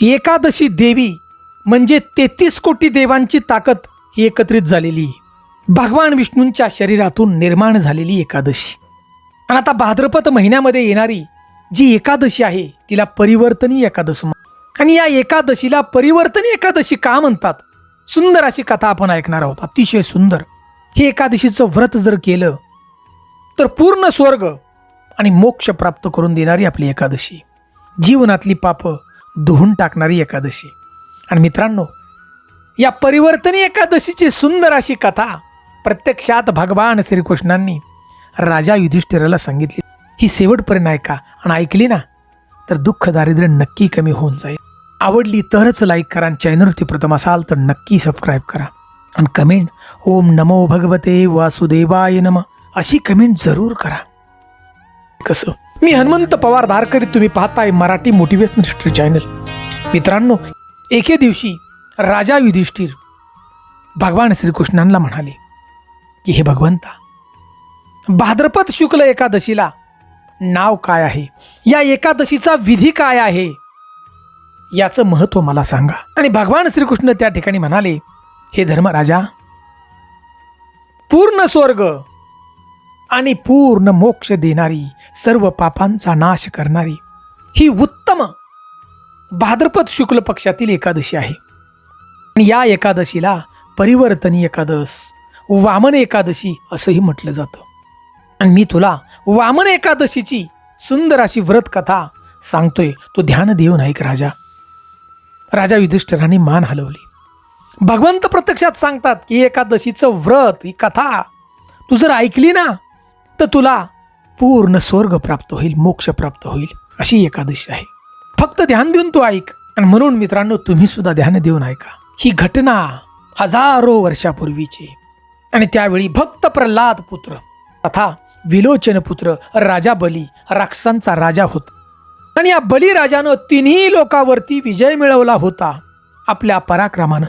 एकादशी देवी म्हणजे तेहतीस कोटी देवांची ताकद ही एकत्रित झालेली. भगवान विष्णूंच्या शरीरातून निर्माण झालेली एकादशी. आणि आता भाद्रपद महिन्यामध्ये येणारी जी एकादशी आहे तिला परिवर्तनी एकादशी आणि या एकादशीला परिवर्तनी एकादशी का म्हणतात? सुंदर अशी कथा आपण ऐकणार आहोत. अतिशय सुंदर. हे एकादशीचं व्रत जर केलं तर पूर्ण स्वर्ग आणि मोक्ष प्राप्त करून देणारी आपली एकादशी. जीवनातली पापं धुवून टाकणारी एकादशी. आणि मित्रांनो या परिवर्तनी एकादशीची सुंदर अशी कथा प्रत्यक्षात भगवान श्रीकृष्णांनी राजा युधिष्ठिराला सांगितली. ही शेवटपर्यंत ऐका आणि ऐकली ना? तर दुःख दारिद्र्य नक्की कमी होऊन जाईल. आवडली तरच लाईक करा आणि चॅनलवरती प्रथम असाल तर नक्की सबस्क्राईब करा. आणि कमेंट ओम नमो भगवते वासुदेवाय नम अशी कमेंट जरूर करा. कसं? मी हनुमंत पवार धारकरी तुम्ही पाहताय मराठी मोटिवेशनल हिस्ट्री चॅनल मित्रांनो एके दिवशी राजा युधिष्ठिर भगवान श्रीकृष्णांना म्हणाले की हे भगवंता भाद्रपद शुक्ल एकादशीला नाव काय आहे? या एकादशीचा विधी काय आहे? याचं महत्त्व मला सांगा. आणि भगवान श्रीकृष्ण त्या ठिकाणी म्हणाले हे धर्मराजा पूर्ण स्वर्ग आणि पूर्ण मोक्ष देणारी सर्व पापांचा नाश करणारी. ही उत्तम भाद्रपद शुक्ल पक्षातील एकादशी आहे. आणि या एकादशीला परिवर्तनी एकादश वामन एकादशी असंही म्हटलं जातं. आणि मी तुला वामन एकादशीची सुंदर अशी व्रत कथा सांगतोय. तो ध्यान देऊ नाईक राजा. राजा युधिष्ठिराने मान हलवली. भगवंत प्रत्यक्षात सांगतात की एकादशीचं व्रत ही कथा तू जर ऐकली ना तर तुला पूर्ण स्वर्ग प्राप्त होईल मोक्ष प्राप्त होईल अशी एकादशी आहे. फक्त ध्यान देऊन तू ऐक आणि म्हणून मित्रांनो तुम्ही सुद्धा ध्यान देऊन ऐका. ही घटना हजारो वर्षापूर्वीची आणि त्यावेळी भक्त प्रल्हाद पुत्र तथा विलोचन पुत्र राजा बली राक्षसांचा राजा होता. आणि या बलिराजानं तिन्ही लोकावरती विजय मिळवला होता आपल्या पराक्रमानं.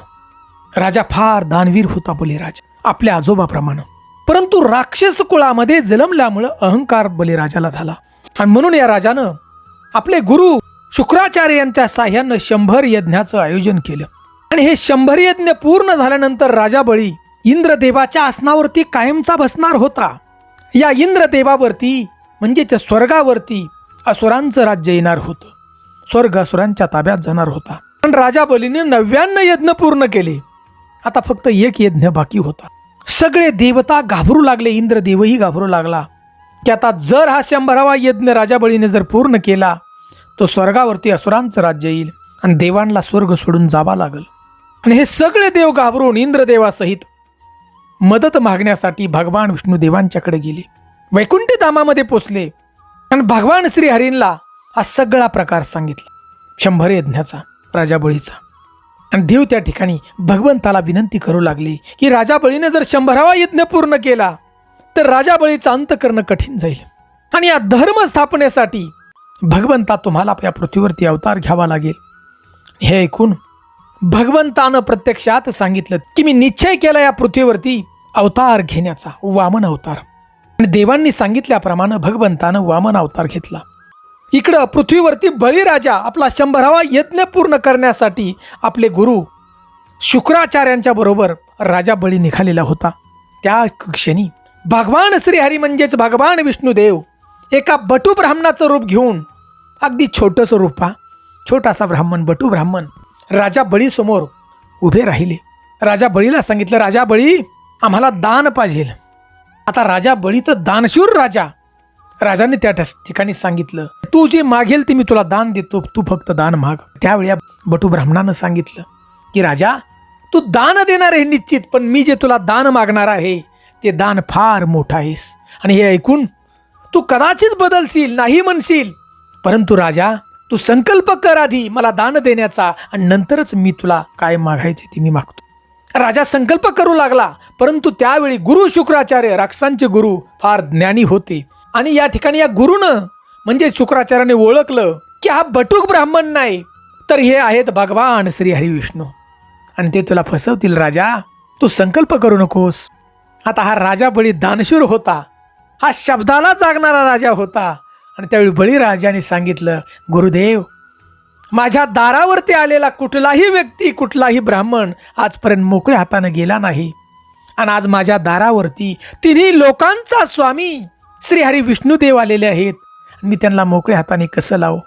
राजा फार दानवीर होता बलिराजा आपल्या आजोबाप्रमाणे. परंतु राक्षस कुळामध्ये जन्मल्यामुळं अहंकार बलिराजाला झाला. आणि म्हणून या राजानं आपले गुरु शुक्राचार्य यांच्या साह्यानं शंभर यज्ञाचं आयोजन केलं. आणि हे शंभर यज्ञ पूर्ण झाल्यानंतर राजा बळी इंद्रदेवाच्या आसनावरती कायमचा बसणार होता. या इंद्रदेवावरती म्हणजे त्या स्वर्गावरती असुरांचं राज्य येणार होतं. स्वर्ग असुरांच्या ताब्यात जाणार होता. पण राजा बलीने नव्याण्णव यज्ञ पूर्ण केले. आता फक्त एक यज्ञ बाकी होता. सगळे देवता घाबरू लागले इंद्रदेवही घाबरू लागला. की आता जर हा शंभरावा यज्ञ राजाबळीने जर पूर्ण केला तो स्वर्गावरती असुरांचं राज्य येईल आणि देवांना स्वर्ग सोडून जावा लागल. आणि हे सगळे देव घाबरून इंद्रदेवासहित मदत मागण्यासाठी भगवान विष्णू देवांच्याकडे गेले. वैकुंठ धामामध्ये पोचले आणि भगवान श्रीहरींना हा सगळा प्रकार सांगितला. शंभर यज्ञाचा राजाबळीचा. आणि देव त्या ठिकाणी भगवंताला विनंती करू लागली की राजा बळीने जर शंभरावा यज्ञ पूर्ण केला तर राजा बळीचा अंत करणं कठीण जाईल. आणि या धर्म स्थापनेसाठी भगवंता तुम्हाला या पृथ्वीवरती अवतार घ्यावा लागेल. हे ऐकून भगवंतानं प्रत्यक्षात सांगितलं की मी निश्चय केला या पृथ्वीवरती अवतार घेण्याचा वामन अवतार. आणि देवांनी सांगितल्याप्रमाणे भगवंतानं वामन अवतार घेतला. इकडं पृथ्वीवरती बळीराजा आपला शंभरावा यज्ञ पूर्ण करण्यासाठी आपले गुरु शुक्राचार्यांच्या बरोबर राजा बळी निघालेला होता. त्या क्षणी भगवान श्रीहरी म्हणजेच भगवान विष्णुदेव एका बटू ब्राह्मणाचं रूप घेऊन अगदी छोटंसं रूप पहा छोटासा ब्राह्मण बटू ब्राह्मण राजा बळीसमोर उभे राहिले. राजा बळीला सांगितलं राजा बळी आम्हाला दान पाहिजे. आता राजा बळी तर दानशूर राजा. राजाने त्या ठिकाणी सांगितलं तू जे मागेल ते मी तुला दान देतो तू फक्त दान माग. त्यावेळी या बटू ब्राह्मणानं सांगितलं की राजा तू दान देणार आहे निश्चित पण मी जे तुला दान मागणार आहे ते दान फार मोठं आहेस. आणि हे ऐकून तू कदाचित बदलशील नाही म्हणशील. परंतु राजा तू संकल्प कर आधी मला दान देण्याचा आणि नंतरच मी तुला काय मागायचे ते मी मागतो. राजा संकल्प करू लागला परंतु त्यावेळी गुरु शुक्राचार्य राक्षसांचे गुरु फार ज्ञानी होते. आणि या ठिकाणी या गुरुनं म्हणजे शुक्राचार्याने ओळखलं की हा बटूक ब्राह्मण नाही तर हे आहेत भगवान श्री हरिविष्णू. आणि ते तुला फसवतील राजा. तू संकल्प करू नकोस. आता हा राजा बळी दानशूर होता. हा शब्दाला जागणारा राजा होता. आणि त्यावेळी बळीराजाने सांगितलं गुरुदेव माझ्या दारावरती आलेला कुठलाही व्यक्ती कुठलाही ब्राह्मण आजपर्यंत मोकळ्या हातानं गेला नाही. आणि आज माझ्या दारावरती तिन्ही लोकांचा स्वामी श्रीहरी विष्णुदेव आलेले आहेत. मी त्यांना मोकळ्या हाताने कसं लावू?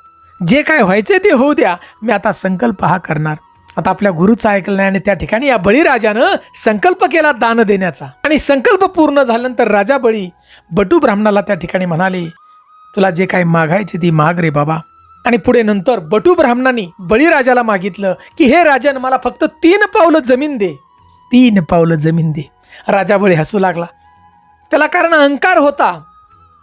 जे काय व्हायचे ते होऊ द्या. मी आता संकल्प हा करणार. आता आपल्या गुरुचं ऐकलं नाही आणि त्या ठिकाणी या बळीराजानं संकल्प केला दान देण्याचा. आणि संकल्प पूर्ण झाल्यानंतर राजा बळी बटू ब्राह्मणाला त्या ठिकाणी म्हणाले तुला जे काही मागायचे ती माग रे बाबा. आणि पुढे नंतर बटू ब्राह्मणांनी बळीराजाला मागितलं की हे राजन मला फक्त तीन पावलं जमीन दे. तीन पावलं जमीन दे. राजा बळी हसू लागला. त्याला कारण अहंकार होता.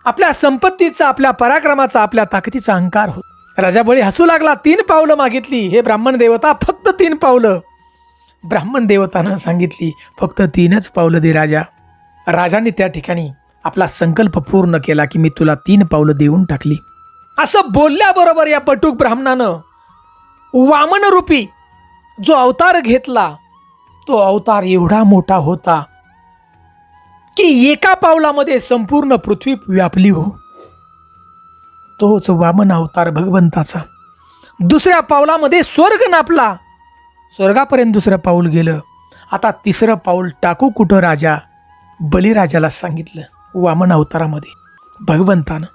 आपल्या संपत्तीचा आपल्या पराक्रमाचा आपल्या ताकदीचा अहंकार होत. राजा बळी हसू लागला तीन पावलं मागितली. हे ब्राह्मण देवता फक्त तीन पावलं. ब्राह्मण देवतानं सांगितली फक्त तीनच पावलं दे राजा. राजाने त्या ठिकाणी आपला संकल्प पूर्ण केला की मी तुला तीन पावलं देऊन टाकली. असं बोलल्याबरोबर या पटूक ब्राह्मणानं वामनरूपी जो अवतार घेतला तो अवतार एवढा मोठा होता की एका पावलामध्ये संपूर्ण पृथ्वी व्यापली हो. तोच वामन अवतार भगवंताचा. दुसऱ्या पावलामध्ये स्वर्ग नापला. स्वर्गापर्यंत दुसरं पाऊल गेलं. आता तिसरं पाऊल टाकू कुठं राजा? बळीराजाला सांगितलं वामन अवतारामध्ये. भगवंतानं.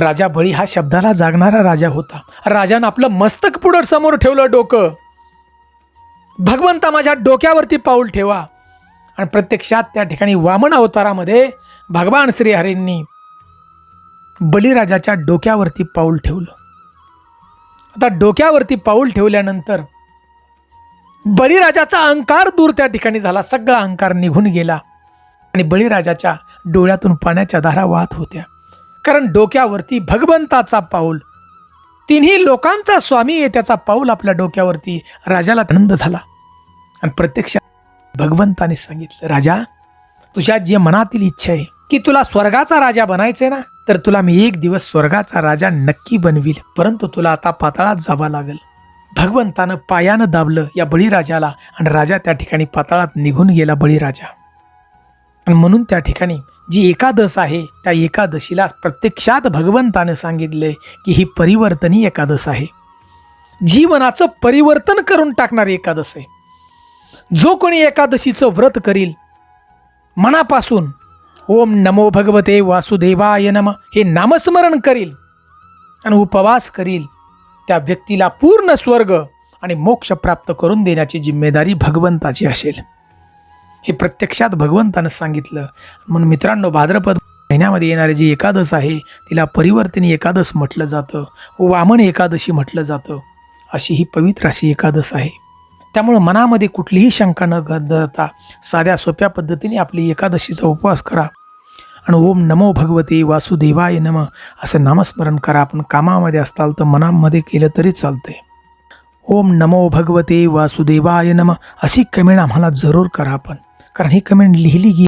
राजा बळी हा शब्दाला जागणारा राजा होता. राजानं आपलं मस्तक पुढं समोर ठेवलं डोकं. भगवंता माझ्या डोक्यावरती पाऊल ठेवा. आणि प्रत्यक्षात त्या ठिकाणी वामन अवतारामध्ये भगवान श्रीहरींनी बळीराजाच्या डोक्यावरती पाऊल ठेवलं. आता डोक्यावरती पाऊल ठेवल्यानंतर बळीराजाचा अहंकार दूर त्या ठिकाणी झाला. सगळा अहंकार निघून गेला आणि बळीराजाच्या डोळ्यातून पाण्याच्या धारा वाहत होत्या. कारण डोक्यावरती भगवंताचा पाऊल तिन्ही लोकांचा स्वामी आहे त्याचा पाऊल आपल्या डोक्यावरती राजाला आनंद झाला. आणि प्रत्यक्षात भगवंताने सांगितलं राजा तुझ्या जे मनातील इच्छा आहे की तुला स्वर्गाचा राजा बनायचंय ना तर तुला मी एक दिवस स्वर्गाचा राजा नक्की बनवील परंतु तुला आता पाताळात जावा लागेल. भगवंतानं पायानं दाबलं या बळीराजाला आणि राजा त्या ठिकाणी पाताळात निघून गेला बळीराजा. आणि म्हणून त्या ठिकाणी जी एकादश आहे त्या एकादशीला प्रत्यक्षात भगवंतानं सांगितले की ही परिवर्तनी एकादश आहे. जीवनाचं परिवर्तन करून टाकणारी एकादश आहे. जो कोणी एकादशीचं व्रत करील मनापासून ओम नमो भगवते वासुदेवाय नम हे नामस्मरण करील आणि उपवास करील त्या व्यक्तीला पूर्ण स्वर्ग आणि मोक्ष प्राप्त करून देण्याची जिम्मेदारी भगवंताची असेल. हे प्रत्यक्षात भगवंतानं सांगितलं. म्हणून मित्रांनो भाद्रपद महिन्यामध्ये येणारी जी एकादश आहे तिला परिवर्तनी एकादश म्हटलं जातं वामन एकादशी म्हटलं जातं अशी ही पवित्र अशी एकादश आहे. त्यामुळं मनामध्ये कुठलीही शंका न धरता साध्या सोप्या पद्धतीने आपली एकादशीचा उपवास करा. आणि ओम नमो भगवते वासुदेवाय नम असं नामस्मरण करा. आपण कामामध्ये असताल तर मनामध्ये केलं तरी चालतंय. ओम नमो भगवते वासुदेवाय नम अशी कमेंट आम्हाला जरूर करा आपण कारण ही कमेंट लिहिली गेली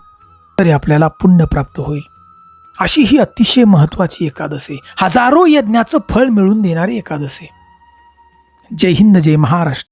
तरी आपल्याला पुण्य प्राप्त होईल. अशी ही अतिशय महत्त्वाची एकादशी. हजारो यज्ञाचं फळ मिळून देणारी एकादशी. जय हिंद जय महाराष्ट्र.